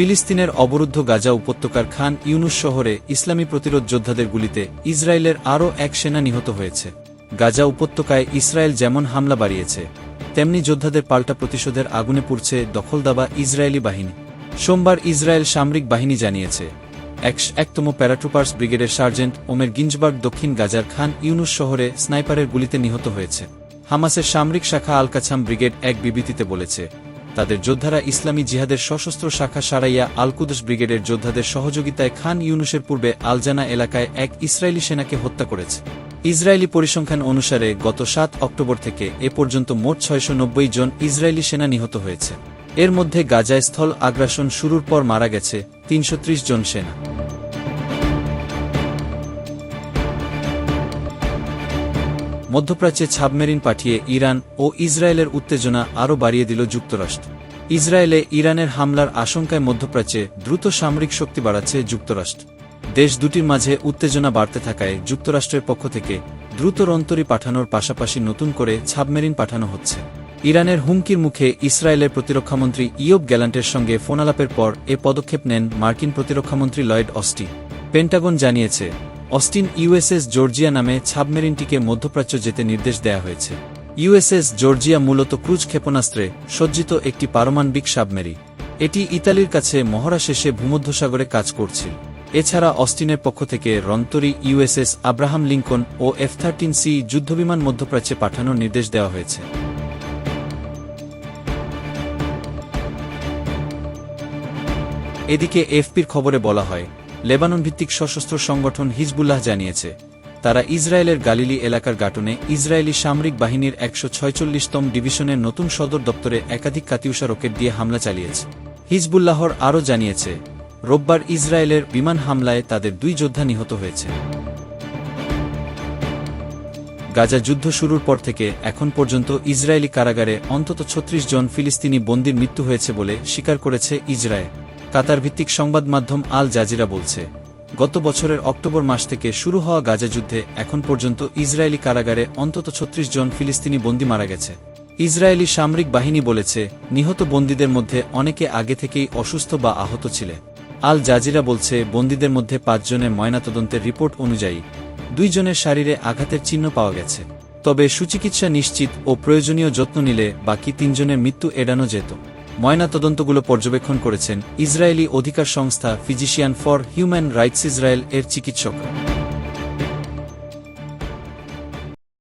ফিলিস্তিনের অবরুদ্ধ গাজা উপত্যকার খান ইউনুস শহরে ইসলামী প্রতিরোধ যোদ্ধাদের গুলিতে ইসরায়েলের আরও এক সেনা নিহত হয়েছে। গাজা উপত্যকায় ইসরায়েল যেমন হামলা বাড়িয়েছে, তেমনি যোদ্ধাদের পাল্টা প্রতিশোধের আগুনে পুড়ছে দখলদাবা ইসরায়েলি বাহিনী। সোমবার ইসরায়েল সামরিক বাহিনী জানিয়েছে একশ একতম প্যারাট্রুপার্স ব্রিগেডের সার্জেন্ট ওমের গিঞ্জবার্গ দক্ষিণ গাজার খান ইউনুস শহরে স্নাইপারের গুলিতে নিহত হয়েছে। হামাসের সামরিক শাখা আলকাছাম ব্রিগেড এক বিবৃতিতে বলেছে তাদের যোদ্ধারা ইসলামী জিহাদের সশস্ত্র শাখা সারাইয়া আলকুদস ব্রিগেডের যোদ্ধাদের সহযোগিতায় খান ইউনুসের পূর্বে আলজানা এলাকায় এক ইসরায়েলি সেনাকে হত্যা করেছে। ইসরায়েলি পরিসংখ্যান অনুসারে গত সাত অক্টোবর থেকে এ পর্যন্ত মোট ছয়শো নব্বই জন ইসরায়েলি সেনা নিহত হয়েছে। এর মধ্যে গাজায় স্থল আগ্রাসন শুরুর পর মারা গেছে তিনশো ত্রিশ জন সেনা। মধ্যপ্রাচ্যে ছাবমেরিন পাঠিয়ে ইরান ও ইসরায়েলের উত্তেজনা আরও বাড়িয়ে দিল যুক্তরাষ্ট্র। ইসরায়েলে ইরানের হামলার আশঙ্কায় মধ্যপ্রাচ্যে দ্রুত সামরিক শক্তি বাড়াচ্ছে যুক্তরাষ্ট্র। দেশ দুটির মাঝে উত্তেজনা বাড়তে থাকায় যুক্তরাষ্ট্রের পক্ষ থেকে দ্রুত রন্তরী পাঠানোর পাশাপাশি নতুন করে ছাবমেরিন পাঠানো হচ্ছে। ইরানের হুমকির মুখে ইসরায়েলের প্রতিরক্ষামন্ত্রী ইয়োব গ্যালান্টের সঙ্গে ফোনালাপের পর এ পদক্ষেপ নেন মার্কিন প্রতিরক্ষামন্ত্রী লয়েড অস্টি। পেন্টাগন জানিয়েছে অস্টিন ইউএসএস জর্জিয়া নামে সাবমেরিনটিকে মধ্যপ্রাচ্য যেতে নির্দেশ দেয়া হয়েছে। ইউএসএস জর্জিয়া মূলত ক্রুজ ক্ষেপণাস্ত্রে সজ্জিত একটি পারমাণবিক সাবমেরি এটি ইতালির কাছে মহড়া শেষে ভূমধ্যসাগরে কাজ করছিল এছাড়া অস্টিনের পক্ষ থেকে রন্তরি ইউএসএস আব্রাহাম লিঙ্কন ও এফ থার্টিন সি যুদ্ধবিমান মধ্যপ্রাচ্যে পাঠানোর নির্দেশ দেওয়া হয়েছে। এদিকে এফপির খবরে বলা হয় লেবানন ভিত্তিক সশস্ত্র সংগঠন হিজবুল্লাহ জানিয়েছে, তারা ইসরায়েলের গালিলি এলাকার গাটনে ইসরায়েলি সামরিক বাহিনীর একশো ছয়চল্লিশতম ডিভিশনের নতুন সদর দপ্তরে একাধিক কাতিউষা রকেট দিয়ে হামলা চালিয়েছে। হিজবুল্লাহর আরও জানিয়েছে, রোববার ইসরায়েলের বিমান হামলায় তাদের দুই যোদ্ধা নিহত হয়েছে। গাজা যুদ্ধ শুরুর পর থেকে এখন পর্যন্ত ইসরায়েলি কারাগারে অন্তত ছত্রিশ জন ফিলিস্তিনি বন্দির মৃত্যু হয়েছে বলে স্বীকার করেছে ইসরায়েল। কাতার ভিত্তিক সংবাদ মাধ্যম আল জাজিরা বলছে, গত বছরের অক্টোবর মাস থেকে শুরু হওয়া গাজা যুদ্ধে এখন পর্যন্ত ইসরায়েলি কারাগারে অন্তত ছত্রিশ জন ফিলিস্তিনি বন্দী মারা গেছে। ইসরায়েলি সামরিক বাহিনী বলেছে, নিহত বন্দীদের মধ্যে অনেকে আগে থেকেই অসুস্থ বা আহত ছিলেন। আল জাজিরা বলছে, বন্দীদের মধ্যে পাঁচজনের ময়নাতদন্তের রিপোর্ট অনুযায়ী দুইজনের শারীরে আঘাতের চিহ্ন পাওয়া গেছে। তবে সুচিকিৎসা নিশ্চিত ও প্রয়োজনীয় যত্ন নিলে বাকি তিনজনের মৃত্যু এড়ানো যেত। ময়নাতদন্তগুলো পর্যবেক্ষণ করেছেন ইসরায়েলি অধিকার সংস্থা Physician for Human Rights Israel এর চিকিৎসকরা